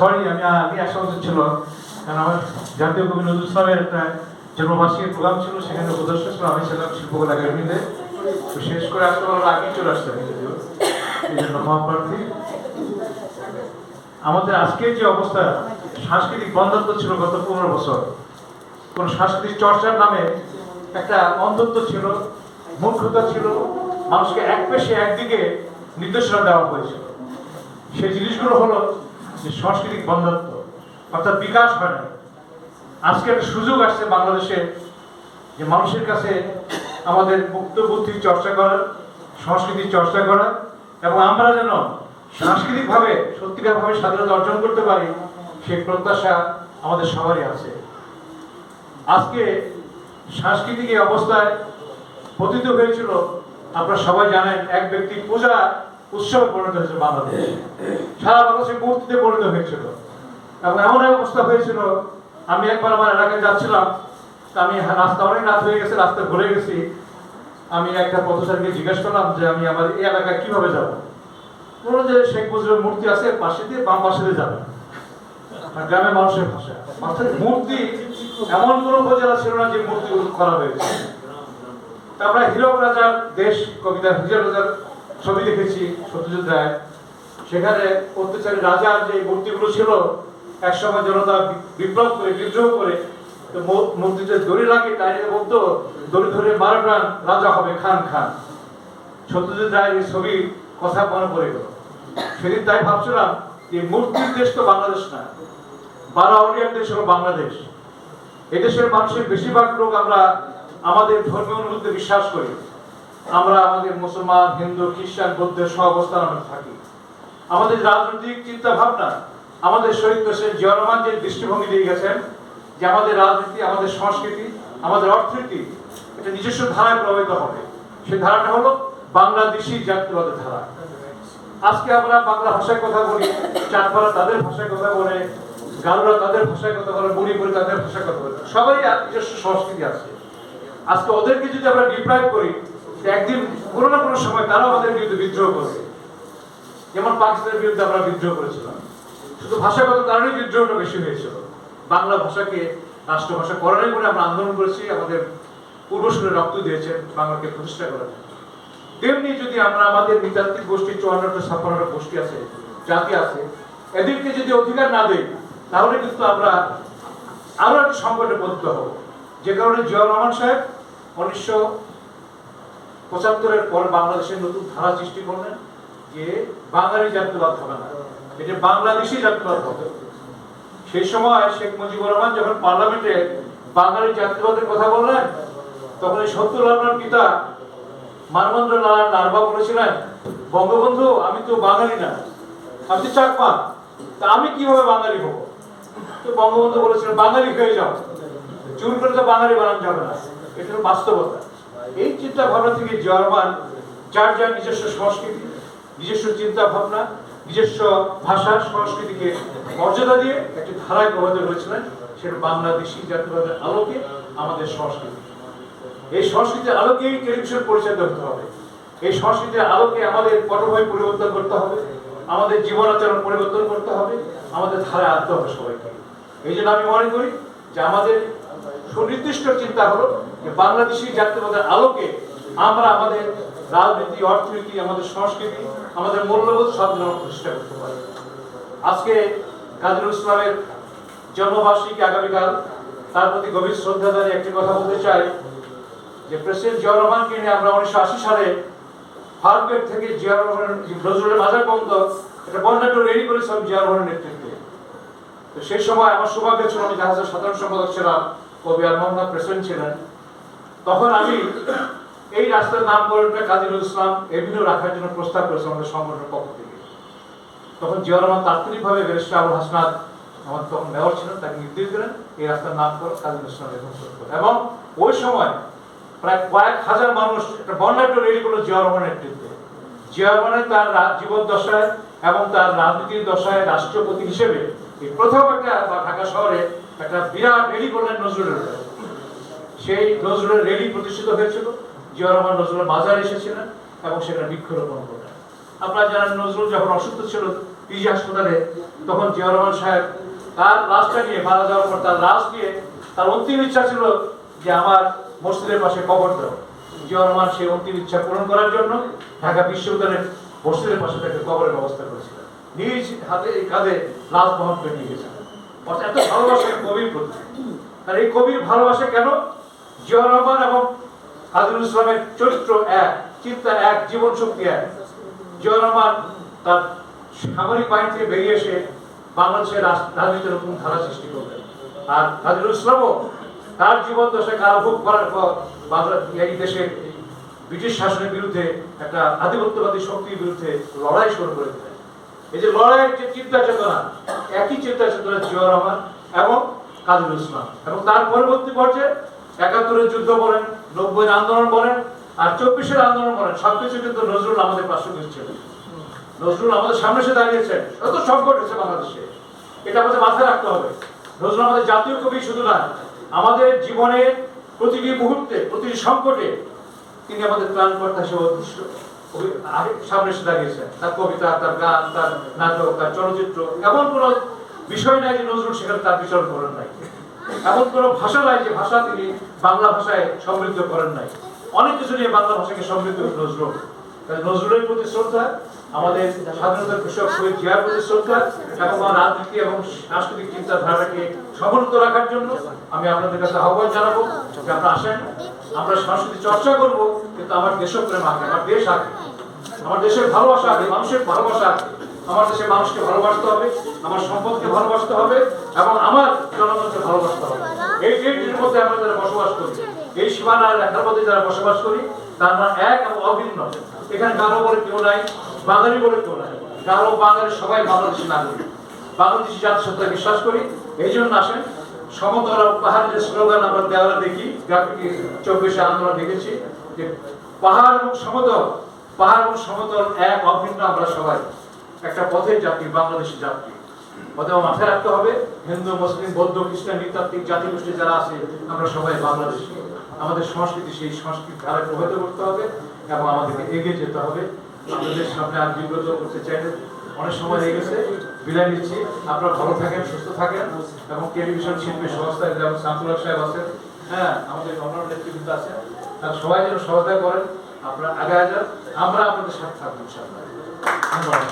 Sorry আমি আমি বছর ছিল। কারণ আমার জাতীয় কবি নজরুল ইসলামের একটা জন্মবার্ষিকী প্রোগ্রাম ছিল, সেখানে উপদেষ্টা ছিল। আমি ছিলাম শিল্পকলা একাডেমিতে। তো শেষ করে আসতে চলে আসতে যদিও এই জন্য ক্ষমা প্রার্থী। আমাদের আজকের যে অবস্থা, সাংস্কৃতিক বন্ধত্ব ছিল গত পনেরো বছর। কোন সাংস্কৃতিক চর্চার নামে একটা অন্ধত্ব ছিল, মূর্খতা ছিল। মানুষকে এক পেশে, একদিকে নির্দেশনা দেওয়া হয়েছিল। সেই জিনিসগুলো হলো যে সাংস্কৃতিক বন্ধত্ব অর্থাৎ বিকাশ হয় না। আজকে একটা সুযোগ আসছে বাংলাদেশে যে মানুষের কাছে আমাদের মুক্ত বুদ্ধির চর্চা করার, সংস্কৃতির চর্চা করা এবং আমরা যেন সাংস্কৃতিকভাবে, সত্যিকারভাবে স্বাধীনতা অর্জন করতে পারি, সেই প্রত্যাশা আমাদের সবারই আছে। আজকে সাংস্কৃতিক এই অবস্থায় পতিত হয়েছিল, আপনারা সবাই জানেন, এক ব্যক্তি পূজা উৎসবে পরিণত হয়েছে বাংলাদেশ। সারা বাংলাদেশে মূর্তিতে পরিণত হয়েছিল। এবং এমন এক অবস্থা হয়েছিল, আমি একবার আমার এলাকায় যাচ্ছিলাম আমি রাস্তা অনেক রাত হয়ে গেছে, রাস্তা ভুলে গেছি। আমি একটা পথচারীকে জিজ্ঞেস করলাম যে, আমি আমার এই এলাকায় কীভাবে যাব? বলল যে, শেখ মুজিবের মূর্তি আছে পাশে দিয়ে বাম পাশে দিয়ে যাবে। গ্রামের মানুষের ভাষা। মূর্তি এমন কোন উপজেলা ছিল না যে মূর্তি করা হয়েছে। তা আমরা হীরক রাজার দেশ, কবিতা হীরক রাজার ছবি দেখেছি সত্যজিৎ রায়। সেখানে অত্যাচারী রাজার যে মূর্তিগুলো ছিল, একসময় জনতা বিপ্লব করে, বিদ্রোহ করে মূর্তিতে দড়ি লাগে তাই বলতো, দড়ি ধরে মারাটান রাজা হবে খান খান। সত্যজিৎ রায়ের এই ছবি কথা মনে পড়ে গেল। সেদিন তাই ভাবছিলাম যে মূর্তির দেশ তো বাংলাদেশ না। বারো আউলিয়ার দেশ হলো বাংলাদেশ। এদেশের মানুষের বেশিরভাগ লোক আমরা আমাদের ধর্মীয় অনুভূতিতে বিশ্বাস করি। আমরা আমাদের মুসলমান, হিন্দু, খ্রিস্টান, বৌদ্ধের সহ অবস্থান আমরা থাকি। আমাদের রাজনৈতিক চিন্তা ভাবনা আমাদের শহীদ প্রেসিডেন্ট জিয়া যে দৃষ্টিভঙ্গি দিয়ে গেছেন যে আমাদের রাজনীতি, আমাদের সংস্কৃতি, আমাদের অর্থনীতি, এটা নিজস্ব ধারায় প্রভাবিত হবে। সেই ধারাটা হলো বাংলাদেশি জাতীয়বাদের ধারা। আজকে আমরা বাংলা ভাষায় কথা বলি, চাঁদপাড়া তাদের ভাষায় কথা বলে গারুরা তাদের ভাষায় কথা বলে, মণিপুরি তাদের ভাষায় কথা বলে। সবারই নিজস্ব সংস্কৃতি আছে। আজকে ওদেরকে যদি আমরা ডিপ্রাইভ করি একদিন কোনো না কোনো সময় তারা আমাদের বিরুদ্ধে বিদ্রোহ করবে যেমন পাকিস্তানের বিরুদ্ধে আমরা বিদ্রোহ করেছিলাম। শুধু ভাষাগত কারণে বিদ্রোহটা বেশি হয়েছিল। বাংলা ভাষাকে, রাষ্ট্রভাষা করণের করে আমরা আন্দোলন করেছি, আমাদের পূর্বসূরে রক্ত দিয়েছেন, বাংলাকে প্রতিষ্ঠা করার। তেমনি যদি আমরা আমাদের নৃতাত্ত্বিক গোষ্ঠী, চুয়ান্নটা, ছাপ্পান্নটা গোষ্ঠী আছে, জাতি আছে, এদেরকে যদি অধিকার না দেই, তাহলে কিন্তু আমরা আরও একটা সংকটে পতিত হব। যে কারণে জিয়া রহমান সাহেব উনিশশো পঁচাত্তরের পর বাংলাদেশের নতুন ধারা সৃষ্টি করলেন যে বাঙালি জাতীয়বাদ হবে না। এটা বাংলাদেশি জাতীয়বাদ হবে। সেই সময় শেখ মুজিবুর রহমান যখন পার্লামেন্টে বাঙালি জাতীয়বাদের কথা বললেন, তখন এই সত্তর লালনার পিতা মানবেন্দ্র নারায়ণ নারবা বলেছিলেন, বঙ্গবন্ধু, আমি তো বাঙালি না। আমি তো চাকমা তা আমি কীভাবে বাঙালি হব? তো বঙ্গবন্ধু বলেছিলেন, বাঙালি হয়ে যাও। চুর করে তো বাঙালি বানানো যাবে না। এটা বাস্তবতা। এই চিন্তা ভাবনা থেকে জার্মান যার যার নিজস্ব সংস্কৃতি, নিজস্ব চিন্তা ভাবনা নিজস্ব ভাষা, সংস্কৃতিকে মর্যাদা দিয়ে একটি ধারায় প্রভাবিত হয়েছিলেন সেটা বাংলাদেশি জাতীয়বাদের আলোকে আমাদের সংস্কৃতি। এই সংস্কৃতির আলোকেই টেলিভিশন পরিচালিত হতে হবে। এই সংস্কৃতির আলোকে আমাদের পটভূমি পরিবর্তন করতে হবে, আমাদের জীবনাচরণ পরিবর্তন করতে হবে, আমাদের ধারায় আনতে হবে সবাইকে। এই জন্য আমি মনে করি যে আমাদের সুনির্দিষ্ট চিন্তা হলো বাংলাদেশি জাতীয়তার আলোকে আমরা আমাদের রাজনীতি, অর্থনীতি, আমাদের সংস্কৃতি, আমাদের মূল্যবোধ সব যেন প্রতিষ্ঠা করতে পারি। আজকে কাজী ইসলামের জন্মবার্ষিকী আগামীকাল, তার প্রতি গভীর শ্রদ্ধা জানিয়ে একটি কথা বলতে চাই, যে প্রেসিডেন্ট জিয়া রহমানকে নিয়ে আমরা উনিশশো আশি সালে ফার্মগেট থেকে জিয়া রহমানের নজরুলের মাজার পর্যন্ত একটা বন্যাট্য রেডি করেছিলাম জিয়া রহমানের নেতৃত্বে। তো সেই সময় আমার সৌভাগ্য ছিল আমি জাহাজের সাধারণ সম্পাদক ছিলাম, কবি আর মোহাম্মদ প্রেসিডেন্ট ছিলেন। তখন আমি এই রাস্তার নামকরণটা কাজী নজরুল ইসলাম এভিনিউ রাখার জন্য প্রস্তাব করেছিলাম আমাদের সংগঠনের পক্ষ থেকে। তখন জিয়া রহমান তাৎক্ষণিকভাবে ব্যারিস্টার আবুল হাসনাত আমার তখন মেয়র ছিলেন, তাকে নির্দেশ দিলেন, এই রাস্তার নামকরণ কাজী নজরুল ইসলাম এখন এবং ওই সময় প্রায় কয়েক হাজার মানুষ একটা বর্ণাঢ্য রেলি করল জিয়া রহমানের নেতৃত্বে। জিয়া রহমানের তার জীবন দশায় এবং তার রাজনীতির দশায় রাষ্ট্রপতি হিসেবে এই প্রথম একটা ঢাকা শহরে একটা বিরাট রেলি করলেন নজরুলের উপরে। সেই নজরুলের রেলি প্রতিষ্ঠিত হয়েছিল জিয়া রহমান নজরুলের মাজার এসেছিলেন এবং সেখানে বৃক্ষরোপণ করলেন আপনারা জানেন নজরুল যখন অসুস্থ ছিল পিজি হাসপাতালে, তখন জিয়া রহমান সাহেব তার লাশটা নিয়ে মারা যাওয়ার পর তার লাশ নিয়ে তার অন্তিম ইচ্ছা ছিল যে আমার মসজিদের পাশে কবর দাও জিয়া রহমান সেই অন্তিম ইচ্ছা পূরণ করার জন্য ঢাকা বিশ্ববিদ্যালয়ের মসজিদের পাশে তাকে কবরের ব্যবস্থা করেছিলেন। নিজ হাতে এই কাঁধে লাশ বহন করে নিয়ে গেছেন। অর্থাৎ এত ভালোবাসা কবির প্রতি। আর এই কবির ভালোবাসা কেন? জিয়া এবং কাজী ইসলামের চরিত্র এক, চিন্তা এক জীবন শক্তি এক জিয়া তার সামরিক বাহিনী থেকে বেরিয়ে এসে বাংলাদেশের রাজ- রাজনীতির নতুন ধারা সৃষ্টি করলেন। আর কাজী ইসলামও তার জীবন দশা কারাভোগ করার পর বাংলা, এই দেশের ব্রিটিশ শাসনের বিরুদ্ধে একটা আধিপত্যবাদী শক্তির বিরুদ্ধে লড়াই শুরু করে দিলেন। এই যে লড়াইয়ের যে চিন্তা চেতনা একই চিন্তা চেতনা জিয়া রহমান এবং কাজী ইসলাম। এবং তার পরবর্তী পর্যায়ে একাত্তরের যুদ্ধ বলেন নব্বই আন্দোলন বলেন, আর চব্বিশের আন্দোলন বলেন, সবকিছু কিন্তু নজরুল আমাদের পাশে ছিল নজরুল আমাদের সামনে এসে দাঁড়িয়েছেন। কত সংকট হয়েছে বাংলাদেশে। এটা আমাদের মাথায় রাখতে হবে। নজরুল আমাদের জাতীয় কবি শুধু না, আমাদের জীবনের প্রতিটি মুহূর্তে, প্রতিটি সংকটে তিনি আমাদের ত্রাণকর্তা হিসেবে সামনে এসে দাঁড়িয়েছেন। তার কবিতা, তার গান, তার নাটক, তার চলচ্চিত্র, এমন কোনো বিষয় নাই যে নজরুল সেখানে তার বিচরণ করেন নাই। এমন কোনো ভাষা নাই যে ভাষা তিনি বাংলা ভাষায় সমৃদ্ধ করেন নাই। অনেক কিছু নিয়ে বাংলা ভাষাকে সমৃদ্ধ নজরুল। তাই নজরুলের প্রতি শ্রদ্ধা, আমাদের স্বাধীনতার কৃষক শহীদ জিয়ার প্রতি শ্রদ্ধা এবং রাজনীতি এবং সাংস্কৃতিক চিন্তাধারাকে সমুন্নত রাখার জন্য আমি আপনাদের কাছে আহ্বান জানাব যে আপনারা আসেন, আমরা সংস্কৃতি চর্চা করব, কিন্তু আমার দেশপ্রেম আগে আমার দেশ আগে আমার দেশের ভালোবাসা আগে মানুষের ভালোবাসা আগে আমার দেশের মানুষকে ভালোবাসতে হবে, আমার সম্পদকে ভালোবাসতে হবে এবং আমার জনগণকে ভালোবাসতে হবে এই দেশটির মধ্যে আমরা যারা বসবাস করি, এই সীমানার রেখার মধ্যে যারা বসবাস করি, তার এক এবং অভিন্ন। এখানে গারো বলে কেউ নাই, বাঙালি বলে কেউ নাই। গারো বাঙালি সবাই বাংলাদেশি নাগরিক। বাংলাদেশি জাতিসত্তায় বিশ্বাস করি। এই জন্য আসেন, সমতল পাহাড়ের যে স্লোগান আমরা দেওয়ালে দেখি চব্বিশে আন্দোলন দেখেছি, যে পাহাড় এবং সমতল, পাহাড় এবং সমতল এক, অভিন্ন আমরা সবাই। একটা পথের যাত্রী, বাংলাদেশি যাত্রী। অতএব মাথায় রাখতে হবে, হিন্দু, মুসলিম, বৌদ্ধ, খ্রিস্টান নৃতাত্ত্বিক জাতিগোষ্ঠী যারা আছে, আমরা সবাই বাংলাদেশি। আমাদের সংস্কৃতি সেই সংস্কৃতি ধারা প্রভাবিত করতে হবে এবং আমাদেরকে এগিয়ে যেতে হবে। আপনাদের সামনে আর বিব্রত করতে চাই অনেক সময় হয়ে গেছে। বিদায় নিচ্ছি। আপনারা ভালো থাকেন, সুস্থ থাকেন এবং টেলিভিশন শিল্পী সংস্থায় যেমন শামসুল হক সাহেব আছেন হ্যাঁ আমাদের অন্যান্য নেতৃবৃন্দ আছেন, তারা সবাই যেন সহায়তা করেন। আপনারা আগে যান আমরা আপনাদের সাথে থাকব ধন্যবাদ।